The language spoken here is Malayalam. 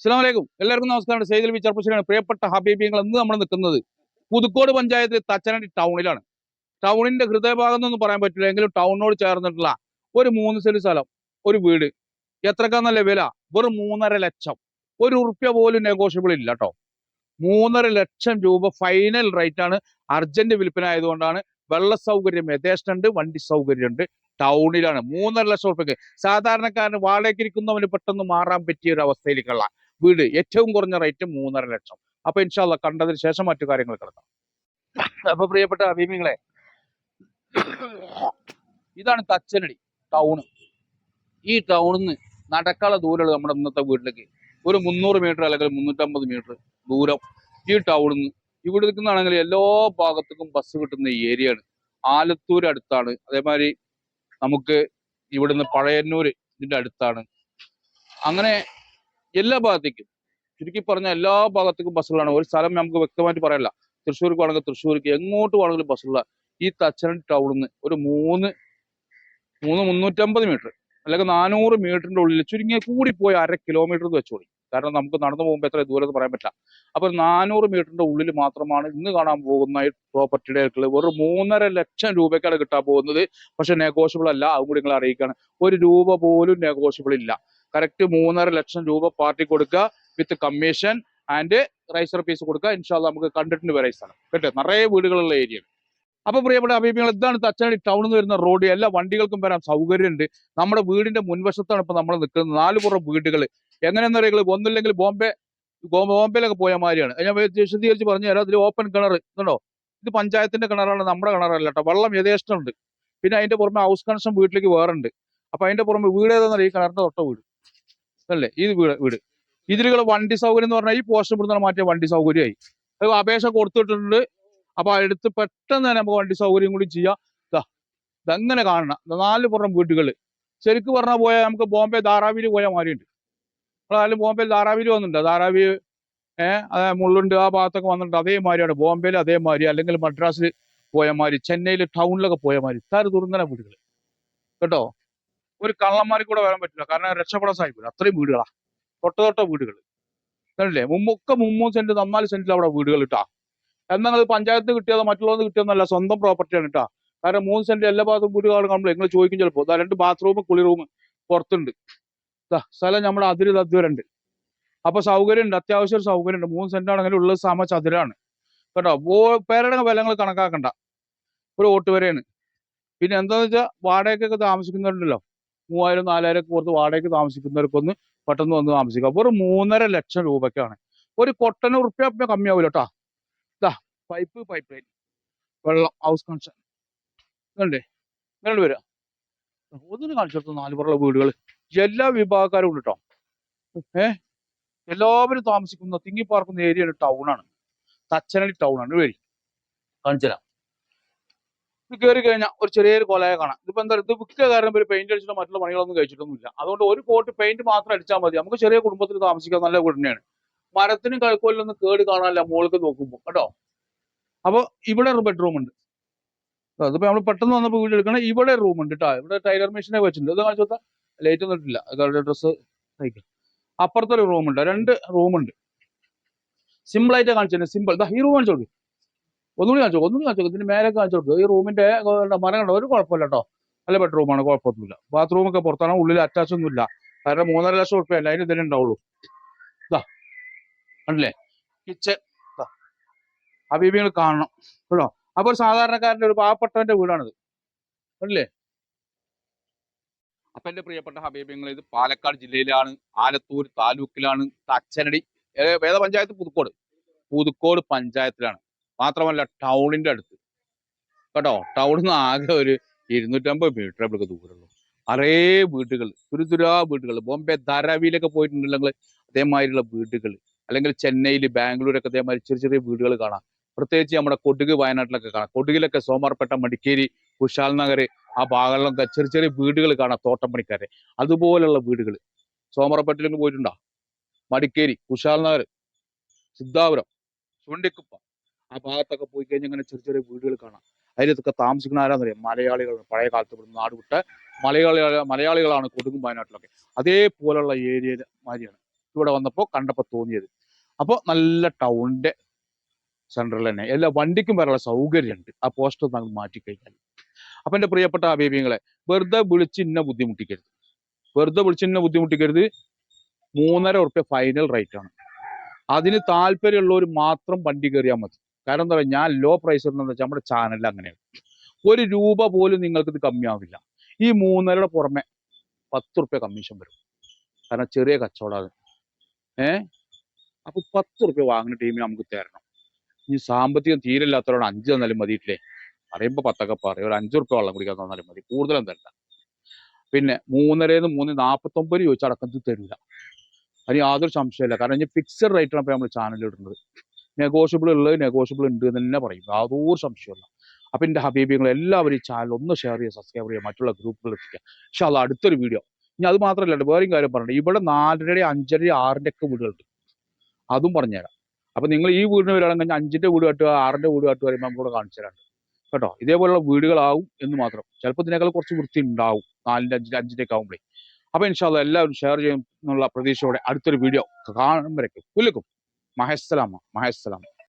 അസ്സലാമലൈക്കും. എല്ലാവർക്കും നമസ്കാരം. സൈദൽ വിചാർപ്പശ്ശേരിയാണ് പ്രിയപ്പെട്ട ഹബീബിങ്ങൾ ഇന്ന് നമ്മൾ നിൽക്കുന്നത് പുതുക്കോട് പഞ്ചായത്ത് തച്ചനടി ടൗണിലാണ്. ടൗണിന്റെ ഹൃദയഭാഗം എന്നൊന്നും പറയാൻ പറ്റില്ല. എങ്കിലും ടൗണിനോട് ചേർന്നിട്ടുള്ള ഒരു മൂന്ന് സെന്റ് സ്ഥലം ഒരു വീട്. എത്രക്കാന്നല്ല വില? വെറും മൂന്നര ലക്ഷം. ഒരു ഉറുപ്പ്യ പോലും നെഗോഷ്യബിൾ ഇല്ല കേട്ടോ മൂന്നര ലക്ഷം രൂപ ഫൈനൽ റേറ്റ് ആണ് അർജന്റ് വിൽപ്പന ആയതുകൊണ്ടാണ് വെള്ള സൗകര്യം യഥേഷ്ടമുണ്ട് വണ്ടി സൗകര്യമുണ്ട് ടൗണിലാണ്. മൂന്നര ലക്ഷം ഉറുപ്പ്യക്ക്. സാധാരണക്കാരന് വാടകയ്ക്ക് ഇരിക്കുന്നവന് പെട്ടെന്ന് മാറാൻ പറ്റിയ ഒരു അവസ്ഥയിലേക്കുള്ള വീട്. ഏറ്റവും കുറഞ്ഞ റേറ്റ് മൂന്നര ലക്ഷം. അപ്പൊ ഇൻഷാല്ല കണ്ടതിന് ശേഷം മറ്റു കാര്യങ്ങൾ കിടക്കാം. അപ്പൊ പ്രിയപ്പെട്ട അഭിമികളെ ഇതാണ് തച്ചനടി ടൗണ് ഈ ടൗണിൽ നിന്ന് നടക്കാനുള്ള ദൂരമുള്ള നമ്മുടെ ഇന്നത്തെ വീട്ടിലേക്ക് ഒരു മുന്നൂറ് മീറ്റർ അല്ലെങ്കിൽ മുന്നൂറ്റമ്പത് മീറ്റർ ദൂരം ഈ ടൗണിൽ നിന്ന് ഇവിടെ നിൽക്കുന്നതാണെങ്കിൽ എല്ലാ ഭാഗത്തേക്കും ബസ് കിട്ടുന്ന ഏരിയയാണ് ആലത്തൂർ അടുത്താണ്. അതേമാതിരി നമുക്ക് ഇവിടുന്ന് പഴയന്നൂർ ഇതിന്റെ അടുത്താണ്. അങ്ങനെ എല്ലാ ഭാഗത്തേക്കും. ചുരുക്കി പറഞ്ഞ എല്ലാ ഭാഗത്തേക്കും ബസ്സുകളാണ് ഒരു സ്ഥലം നമുക്ക് വ്യക്തമായിട്ട് പറയല്ല. തൃശ്ശൂർക്ക് വേണമെങ്കിൽ തൃശ്ശൂർക്ക് എങ്ങോട്ട് വേണമെങ്കിലും ബസ്സുള്ള ഈ തച്ചനടി ടൗണിൽ നിന്ന് ഒരു മൂന്ന് മൂന്ന് മുന്നൂറ്റമ്പത് മീറ്റർ അല്ലെങ്കിൽ നാനൂറ് മീറ്ററിന്റെ ഉള്ളിൽ ചുരുങ്ങിയ കൂടി പോയി അര കിലോമീറ്റർ വെച്ചോളി. കാരണം നമുക്ക് നടന്നു പോകുമ്പോൾ എത്ര ദൂരം എന്ന് പറയാൻ പറ്റില്ല. അപ്പൊ നാനൂറ് മീറ്ററിന്റെ ഉള്ളിൽ മാത്രമാണ് ഇന്ന് കാണാൻ പോകുന്ന ഈ പ്രോപ്പർട്ടിയുടെ അടുക്കൽ വെറും മൂന്നര ലക്ഷം രൂപയ്ക്കാണ് കിട്ടാൻ പോകുന്നത്. പക്ഷെ നെഗോഷ്യബിൾ അല്ല. അതും കൂടി നിങ്ങൾ അറിയിക്കുകയാണ്. ഒരു രൂപ പോലും നെഗോഷ്യബിൾ ഇല്ല. കറക്റ്റ് മൂന്നര ലക്ഷം രൂപ പാർട്ടി കൊടുക്കുക വിത്ത് കമ്മീഷൻ ആൻഡ് റൈസർ പീസ് കൊടുക്കുക. ഇൻഷാല്ല നമുക്ക് കണ്ടിട്ടുണ്ട് വരൈസാണ് കേട്ടോ? നിറയെ വീടുകളുള്ള ഏരിയ. അപ്പൊ പ്രിയപ്പെട്ട അഭിപ്രായങ്ങൾ ഇതാണ് തച്ചനടി ടൗണിൽ നിന്ന് വരുന്ന റോഡ് എല്ലാ വണ്ടികൾക്കും വരാൻ സൗകര്യമുണ്ട്. നമ്മുടെ വീടിന്റെ മുൻവശത്താണ് ഇപ്പൊ നമ്മൾ നിൽക്കുന്നത്. നാല് പുറം വീടുകൾ എങ്ങനെയെന്ന് പറയുക ഒന്നില്ലെങ്കിൽ ബോംബെ ബോംബെയിലൊക്കെ പോയ മാതിരിയാണ്. ഞാൻ വിശദീകരിച്ച് പറഞ്ഞു തരാം. അതിൽ ഓപ്പൺ കിണർ ഇതുണ്ടോ? ഇത് പഞ്ചായത്തിന്റെ കിണറാണ്. നമ്മുടെ കിണറല്ല കേട്ടോ വെള്ളം യഥേഷ്ടമുണ്ട്. പിന്നെ അതിന്റെ പുറമെ ഹൗസ് കണക്ഷൻ വീട്ടിലേക്ക് വേറെ ഉണ്ട് അപ്പൊ അതിന്റെ പുറമെ വീട് ഏതാണെന്ന് ഈ കിണറിന്റെ തൊട്ട വീട്. അല്ലേ? ഇത് വീട് വീട്. ഇതിലുള്ള വണ്ടി സൗകര്യം എന്ന് പറഞ്ഞാൽ ഈ പോസ്റ്റ് ഇവിടുന്ന് മാറ്റിയ വണ്ടി സൗകര്യമായി. അത് അപേക്ഷ കൊടുത്തിട്ടുണ്ട്. അപ്പൊ അടുത്ത് പെട്ടെന്ന് തന്നെ നമുക്ക് വണ്ടി സൗകര്യം കൂടി ചെയ്യാം. ഇതങ്ങനെ കാണണം. നാല് പുറം വീടുകൾ. ശരിക്കും പറഞ്ഞാൽ പോയാൽ നമുക്ക് ബോംബെ ധാരാവിയിൽ പോയാൽ മാറിയുണ്ട് നമ്മളാലും ബോംബെ ധാരാവിയിൽ വന്നിട്ടുണ്ട്. ധാരാവി ഏഹ് അതായത് മുള്ളുണ്ട് ആ ഭാഗത്തൊക്കെ വന്നിട്ടുണ്ട്. അതേമാതിരിയാണ് ബോംബെയിൽ അതേമാതിരി അല്ലെങ്കിൽ മദ്രാസിൽ പോയ മാതിരി ചെന്നൈയിൽ ടൗണിലൊക്കെ പോയ മാതിരി. ഇത്താറ് തുറന്നന വീടുകൾ കേട്ടോ? ഒരു കള്ളന്മാർക്ക് കൂടെ വരാൻ പറ്റില്ല. കാരണം രക്ഷപ്പെടാൻ സാധിക്കില്ല അത്രയും വീടുകളാ. തൊട്ട തൊട്ട വീടുകൾ കണ്ടില്ലേ? മുമ്പൊക്കെ മുമ്മൂന്ന് സെന്റ് നന്നാൽ സെന്റിൽ അവിടെ വീടുകൾ ഇട്ടാ. എന്നാൽ അത് പഞ്ചായത്ത് കിട്ടിയതോ മറ്റുള്ളവന്ന് കിട്ടിയതൊന്നല്ല സ്വന്തം പ്രോപ്പർട്ടിയാണ് ഇട്ടാ. കാരണം മൂന്ന് സെന്റ് എല്ലാ ഭാഗത്തും വീടുകൾ കാണുമ്പോൾ നിങ്ങൾ ചോദിക്കും ചിലപ്പോൾ രണ്ട് ബാത്റൂം കുളി റൂം പുറത്തുണ്ട്. സ്ഥലം നമ്മുടെ അതിര് തദ്വരുണ്ട് അപ്പൊ സൗകര്യം ഉണ്ട് അത്യാവശ്യം ഒരു സൗകര്യം ഉണ്ട് മൂന്ന് സെന്റ് ആണെങ്കിലും ഉള്ളത് സമ ചതുരാണ് കേട്ടോ പേരുടെ വിലങ്ങൾ കണക്കാക്കണ്ട. ഒരു ഓട്ട് വരെയാണ്. പിന്നെ എന്താന്ന് വെച്ചാൽ വാടകയ്ക്കൊക്കെ താമസിക്കുന്നവരുണ്ടല്ലോ. മൂവായിരം നാലായിരം ഒക്കെ പുറത്ത് വാടകയ്ക്ക് താമസിക്കുന്നവർക്കൊന്ന് പെട്ടെന്ന് വന്ന് താമസിക്കാം. ഒരു മൂന്നര ലക്ഷം രൂപയ്ക്കാണ് ഒരു കൊട്ടന ഉറുപ്പ്യ കമ്മിയാവില്ല കേട്ടോ ഇതാ പൈപ്പ് പൈപ്പ് ലൈൻ വെള്ളം ഹൗസ് കണക്ഷൻ ഇതുണ്ടേ. ഇങ്ങനെ വരിക ഒന്നിന് കാണിച്ചെടുത്തു നാല് പുറമുള്ള വീടുകൾ എല്ലാ വിഭാഗക്കാരും ഉണ്ട് കേട്ടോ ഏ? എല്ലാവരും താമസിക്കുന്ന തിങ്ങിപ്പാർക്കുന്ന ഏരിയ ടൗണാണ് തച്ചനടി ടൗണാണ് വരി. കാണിച്ചുതരാം ഇത് കയറി കഴിഞ്ഞാൽ ഒരു ചെറിയൊരു കൊലയെ കാണാം. ഇതിപ്പോ എന്താ ഇത് വിൽക്കുക കാരണം ഒരു പെയിന്റ് അടിച്ചിട്ട് മറ്റുള്ള പണികളൊന്നും കഴിച്ചിട്ടൊന്നുമില്ല. അതുകൊണ്ട് ഒരു കോട്ട് പെയിന്റ് മാത്രം അടിച്ചാൽ മതി. നമുക്ക് ചെറിയ കുടുംബത്തിൽ താമസിക്കാൻ നല്ല വീട് തന്നെയാണ്. മരത്തിനും കഴുക്കോലൊന്നും കേട് കാണാനല്ല മോൾക്ക് നോക്കുമ്പോൾ കേട്ടോ? അപ്പൊ ഇവിടെ ഒരു ബെഡ്റൂം ഉണ്ട്. അതിപ്പോ നമ്മൾ പെട്ടെന്ന് വന്നപ്പോൾ വീട് എടുക്കണം ഇവിടെ റൂം ഉണ്ട് കേട്ടോ ഇവിടെ ടൈലർ മെഷീനെ വെച്ചിട്ടുണ്ട്. ഇത് കാണിച്ചു കൊടുത്താൽ ലൈറ്റ് ഒന്നും ഇട്ടില്ല ഡ്രസ്സ് സഹിക്കും അപ്പുറത്തൊരു റൂമുണ്ട് രണ്ട് റൂം ഉണ്ട്. സിമ്പിൾ ആയിട്ട് കാണിച്ചു സിമ്പിൾ ഇതാ ഈ റൂം കാണിച്ചു കൊടുക്കും. ഒന്നുകൂടി കാണിച്ചു ഒന്നുകൂടി കാണിച്ചു ഇതിന് മേലെ കാണിച്ചു ഈ റൂമിന്റെ മരം ഒരു കുഴപ്പമില്ല കേട്ടോ. നല്ല ബെഡ്റൂമാണ് കുഴപ്പമൊന്നുമില്ല. ബാത്റൂം ഒക്കെ പുറത്താണ് ഉള്ളിൽ അറ്റാച്ച് ഒന്നും ഇല്ല കാരണം മൂന്നര ലക്ഷം ഉറുപ്പ്യ അല്ല അതിന് ഇതിനെ ഉണ്ടാവുള്ളൂ. ഇതാ കണ്ടില്ലേ? കിച്ചൺ അബീബികൾ കാണണം കേട്ടോ? അപ്പൊ ഒരു സാധാരണക്കാരന്റെ ഒരു പാവപ്പെട്ടവന്റെ വീടാണിത്. കണ്ടില്ലേ? അപ്പൊ എന്റെ പ്രിയപ്പെട്ട ഹബീബിങ്ങൾ ഇത് പാലക്കാട് ജില്ലയിലാണ് ആലത്തൂർ താലൂക്കിലാണ് തച്ചനടി വേദപഞ്ചായത്ത് വേദ പഞ്ചായത്ത് പുതുക്കോട്. പുതുക്കോട് പഞ്ചായത്തിലാണ്. മാത്രമല്ല ടൗണിന്റെ അടുത്ത്. കേട്ടോ? ടൗണിൽ നിന്ന് ആകെ ഒരു ഇരുന്നൂറ്റമ്പത് മീറ്റർ അവിടെ ദൂരമുള്ളൂ അറേ വീടുകൾ തുരുതുരാ വീടുകൾ. ബോംബെ ധാരാവിയിലൊക്കെ പോയിട്ടുണ്ടെങ്കിൽ അതേമാതിരിയുള്ള വീടുകൾ. അല്ലെങ്കിൽ ചെന്നൈയിൽ ബാംഗ്ലൂരൊക്കെ അതേമാതിരി ചെറിയ ചെറിയ വീടുകൾ കാണാം. പ്രത്യേകിച്ച് നമ്മുടെ കൊടുക് വയനാട്ടിലൊക്കെ കാണാം. കൊടുകിലൊക്കെ സോമാർപേട്ട മടിക്കേരി കുശാൽ നഗർ ആ ഭാഗങ്ങളിലൊക്കെ ചെറിയ ചെറിയ വീടുകൾ കാണാം തോട്ടം പണിക്കാരെ അതുപോലുള്ള വീടുകൾ. സോമറപ്പേട്ടിലേക്ക് പോയിട്ടുണ്ടോ? മടിക്കേരി കുശാൽ നഗർ സിദ്ധാപുരം ചുണ്ടിക്കുപ്പ. ആ ഭാഗത്തൊക്കെ പോയി കഴിഞ്ഞാൽ ഇങ്ങനെ ചെറിയ ചെറിയ വീടുകൾ കാണാം. അതിലൊക്കെ താമസിക്കുന്ന ആരാന്നറിയാം? മലയാളികൾ പഴയ കാലത്ത് ഇവിടുന്ന് നാട് വിട്ട് മലയാളി മലയാളികളാണ് കൊടുങ്ങും വയനാട്ടിലൊക്കെ. അതേപോലുള്ള ഏരിയ മാതിരിയാണ് ഇവിടെ വന്നപ്പോൾ കണ്ടപ്പോൾ തോന്നിയത്. അപ്പോൾ നല്ല ടൗണിന്റെ സെന്ററിൽ തന്നെ. എല്ലാ വണ്ടിക്കും വരാനുള്ള സൗകര്യമുണ്ട്. ആ പോസ്റ്റർ നമ്മൾ മാറ്റിക്കഴിഞ്ഞാൽ അപ്പം എന്റെ പ്രിയപ്പെട്ട അബീബിങ്ങളെ വെറുതെ വിളിച്ച് ഇന്ന ബുദ്ധിമുട്ടിക്കരുത്. വെറുതെ വിളിച്ച് ഇന്ന ബുദ്ധിമുട്ടിക്കരുത്. മൂന്നര ഉറുപ്പ്യ ഫൈനൽ റേറ്റ് ആണ്. അതിന് താല്പര്യമുള്ളവർ മാത്രം വണ്ടി കയറിയാൽ മതി. കാരണം എന്താ പറയുക ഞാൻ ലോ പ്രൈസ് എന്ന് വെച്ചാൽ നമ്മുടെ ചാനലിൽ അങ്ങനെയാണ്. ഒരു രൂപ പോലും നിങ്ങൾക്ക് ഇത് കമ്മിയാവില്ല. ഈ മൂന്നരയുടെ പുറമെ പത്ത് റുപ്യ കമ്മീഷൻ വരും. കാരണം ചെറിയ കച്ചവടമാണ്. ഏ? അപ്പൊ പത്ത് റുപ്യ വാങ്ങുന്ന ടീമിന് നമുക്ക് തരണം. ഇനി സാമ്പത്തികം തീരെ ഇല്ലാത്തവരോട് അഞ്ച് തന്നാലും മതിയിട്ടില്ലേ പറയുമ്പോ പത്തൊക്കെ പറയും. ഒരു അഞ്ച് റുപ്യ വെള്ളം കുടിക്കാൻ തന്നാലും മതി. കൂടുതലും തരില്ല. പിന്നെ മൂന്നരയിൽ നിന്ന് മൂന്ന് നാൽപ്പത്തൊമ്പത് ചോദിച്ചാൽ അടക്കം തരില്ല. അതിന് യാതൊരു സംശയമില്ല കാരണം ഇനി ഫിക്സഡ് റേറ്റാണ് ഇപ്പൊ നമ്മൾ ചാനലിൽ ഇടുന്നത്. നെഗോഷ്യബിൾ ഉള്ളത് നെഗോഷ്യബിൾ ഉണ്ട് എന്ന് തന്നെ പറയും. യാതൊരു സംശയമില്ല അപ്പൊ എന്റെ ഹബീബിങ്ങൾ എല്ലാവരും ഈ ചാനൽ ഒന്ന് ഷെയർ ചെയ്യുക സബ്സ്ക്രൈബ് ചെയ്യുക മറ്റുള്ള ഗ്രൂപ്പുകളിൽ എത്തിക്കുക. പക്ഷെ അത് അടുത്തൊരു വീഡിയോ ഇനി അത് മാത്രമല്ല വേറെയും കാര്യം പറഞ്ഞു ഇവിടെ നാലര അഞ്ചര ആറിന്റെ ഒക്കെ വീടുകളുണ്ട് അതും പറഞ്ഞുതരാം. അപ്പൊ നിങ്ങൾ ഈ വീടിന് വരികയാണെങ്കിൽ അഞ്ചിന്റെ വീട് കട്ടുക ആറിന്റെ വീട് കട്ടുക പറയുമ്പോൾ നമുക്ക് കൂടെ കാണിച്ചു തരാണ്ട് കേട്ടോ? ഇതേപോലുള്ള വീടുകളാവും എന്ന് മാത്രം. ചിലപ്പോൾ ഇതിനേക്കാൾ കുറച്ച് വൃത്തി ഉണ്ടാവും. നാലിന്റെ അഞ്ചിന്റെ അഞ്ചിന്റെ ഒക്കെ ആവുമ്പോഴേ. അപ്പൊ ഇൻഷാല്ല എല്ലാവരും ഷെയർ ചെയ്യും എന്നുള്ള പ്രതീക്ഷയോടെ അടുത്തൊരു വീഡിയോ കാണുമ്പോഴേക്കും പുല്ലുക്കും మహేస్లాం మహేస్లాం